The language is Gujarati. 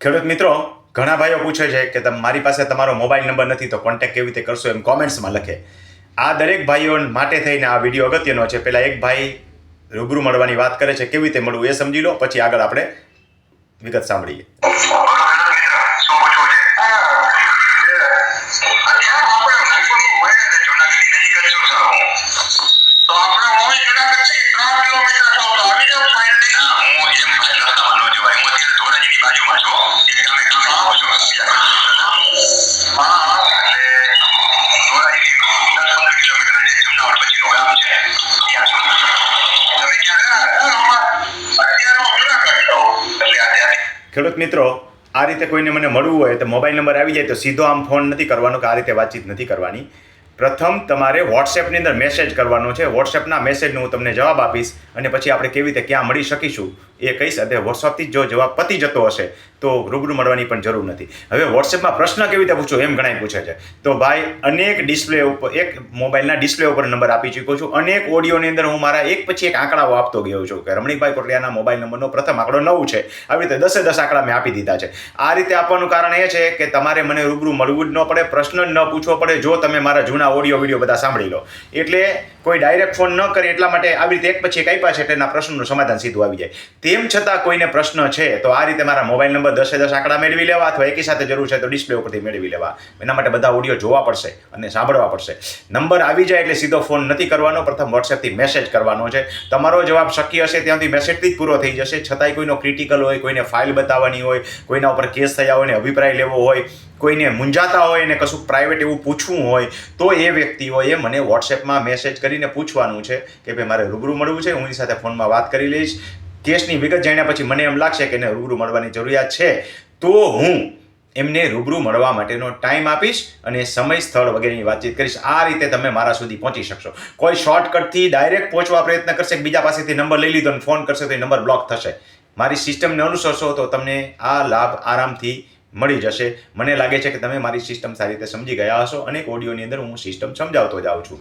ખેડૂત મિત્રો, ઘણા ભાઈઓ પૂછે છે કે તમ, મારી પાસે તમારો મોબાઈલ નંબર નથી, તો કોન્ટેક્ટ કેવી રીતે કરશો એમ કોમેન્ટ્સમાં લખે. આ દરેક ભાઈઓ માટે થઈને આ વીડિયો અગત્યનો છે. પહેલાં એક ભાઈ રૂબરૂ મળવાની વાત કરે છે, કેવી રીતે મળવું એ સમજી લો, પછી આગળ આપણે વિગત સાંભળીએ. ખેડૂત મિત્રો, આ રીતે કોઈને મને મળવું હોય તો મોબાઈલ નંબર આવી જાય તો સીધો આમ ફોન નથી કરવાનો કે આ રીતે વાતચીત નથી કરવાની. પ્રથમ તમારે વોટ્સએપની અંદર મેસેજ કરવાનો છે. વોટ્સએપના મેસેજનો હું તમને જવાબ આપીશ અને પછી આપણે કેવી રીતે ક્યાં મળી શકીશું એ કહીશ. અને વોટ્સઅપથી જો જવાબ પતી જતો હશે, તો રૂબરૂ મળવાની પણ જરૂર નથી. હવે વોટ્સએપમાં પ્રશ્ન કેવી રીતે પૂછો એમ ઘણા પૂછે છે. તો ભાઈ, અનેક ડિસ્પ્લે ઉપર, એક મોબાઈલના ડિસ્પ્લે ઉપર નંબર આપી ચૂક્યો છું. અનેક ઓડિયોની અંદર હું મારા એક પછી એક આંકડાઓ આપતો ગયો છું કે રમણીકભાઈ કોટલિયાના મોબાઈલ નંબરનો પ્રથમ આંકડો નવ છે. આવી રીતે દસે દસ આંકડા મેં આપી દીધા છે. આ રીતે આપવાનું કારણ એ છે કે તમારે મને રૂબરૂ મળવું જ ન પડે, પ્રશ્ન જ ન પૂછવો પડે, જો તમે મારા જૂના ઓડિયો વીડિયો બધા સાંભળી લો. એટલે કોઈ ડાયરેક્ટ ફોન ન કરે એટલા માટે આવી રીતે એક પછી એક આપ્યા છે એટલે એના પ્રશ્નનું સમાધાન સીધું આવી જાય. તેમ છતાં કોઈને પ્રશ્ન છે, તો આ રીતે મારા મોબાઈલ નંબર દસે દસ આંકડા મેળવી લેવા અથવા એકી સાથે જરૂર છે તો ડિસ્પ્લે ઉપરથી મેળવી લેવા. એના માટે બધા ઓડિયો જોવા પડશે અને સાંભળવા પડશે. નંબર આવી જાય એટલે સીધો ફોન નથી કરવાનો. પ્રથમ વોટ્સએપથી મેસેજ કરવાનો છે. તમારો જવાબ શક્ય હશે ત્યાંથી મેસેજથી જ પૂરો થઈ જશે. છતાંય કોઈનો ક્રિટિકલ હોય, કોઈને ફાઇલ બતાવવાની હોય, કોઈના ઉપર કેસ થયા હોય ને અભિપ્રાય લેવો હોય, કોઈને મૂંઝાતા હોય ને કશું પ્રાઇવેટ એવું પૂછવું હોય, તો એ વ્યક્તિઓએ મને વોટ્સએપમાં મેસેજ કરીને પૂછવાનું છે કે ભાઈ, મારે રૂબરૂ મળવું છે, હું એની સાથે ફોનમાં વાત કરી લઈશ. કેસની વિગત જાણ્યા પછી મને એમ લાગશે કે એને રૂબરૂ મળવાની જરૂરિયાત છે. તો હું એમને રૂબરૂ મળવા માટેનો ટાઈમ આપીશ અને સમય સ્થળ વગેરેની વાતચીત કરીશ. આ રીતે તમે મારા સુધી પહોંચી શકશો. કોઈ શોર્ટકટથી ડાયરેક્ટ પહોંચવા પ્રયત્ન કરશે બીજા પાસેથી નંબર લઈ લીધો અને ફોન કરશે તો એ નંબર બ્લોક થશે. મારી સિસ્ટમને અનુસરશો તો તમને આ લાભ આરામથી મળી જશે. મને લાગે છે કે તમે મારી સિસ્ટમ સારી રીતે સમજી ગયા હશો અને ઓડિયોની અંદર હું સિસ્ટમ સમજાવતો જાઉં છું.